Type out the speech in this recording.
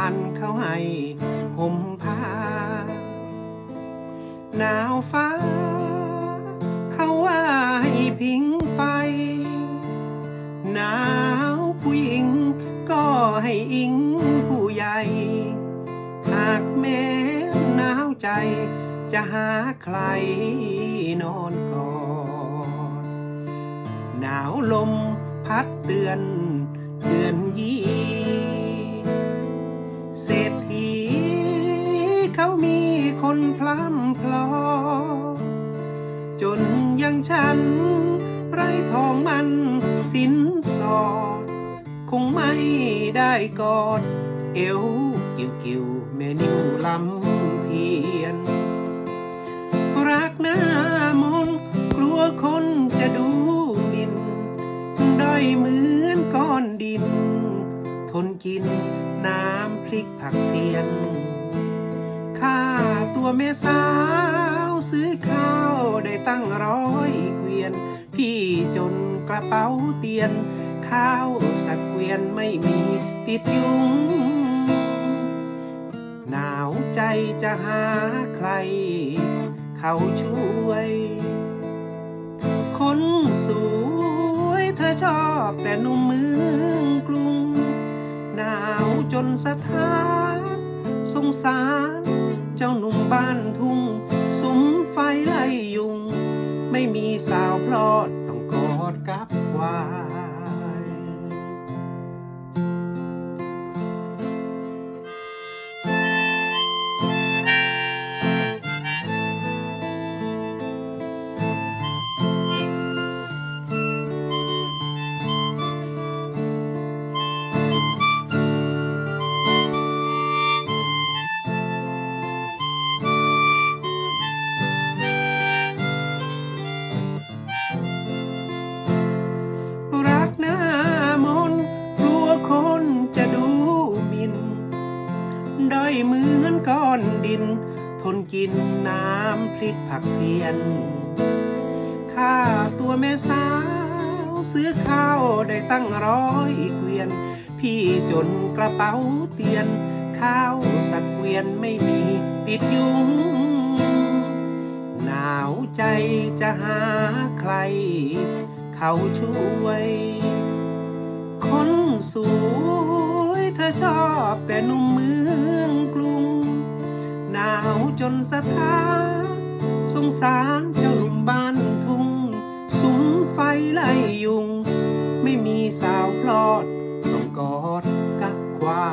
านเขาให้ห่มผ้าหนาวฟ้า เขาว่าให้พิงไฟ หนาวผู้หญิงก็ให้อิงผู้ใหญ่ หากแม้หนาวใจจะหาใครนอนกอดหนาวลมพัดเตือนเตือนยี นพล้ำพลอ จนยังฉัน ไรทองมันสินสอด คงไม่ได้กอด เอวกิ้วกิ้วแม่นิ้วลำเพียน รักหน้ามนกลัวคนจะดูมินด้อยเหมือนก้อนดิน ทนกินน้ำพริกผักเสียน ตัวแม่สาว ซื้อข้าวได้ตั้งร้อยเกวียน พี่จนกระเป๋าเตียน ข้าวสักเกวียนไม่มีติดยุง หนาวใจจะหาใคร เขาช่วย คนสวยเธอชอบแต่นุ่มเมืองกรุง หนาวจนสะท้านสงสาร เจ้าหนุ่มบ้านทุ่ง สุมไฟไล่ยุง ไม่มีสาวพลอดต้องกอดกับควาย เหมือนก้อนดิน ทนกินน้ำพริกผักเสียน ค่าตัวแม่สาว ซื้อข้าวได้ตั้งร้อยเกวียน พี่จนกระเป๋าเตียน ข้าวสักเกวียนไม่มีติดยุง หนาวใจจะหาใคร เขาช่วย คนสวยเธอชอบแต่หนุ่มเมืองกรุง หนาวจนสะท้านสงสารเจ้าหนุ่มบ้านทุ่งสุมไฟไล่ยุง ไม่มีสาวพลอดต้องกอดกับควา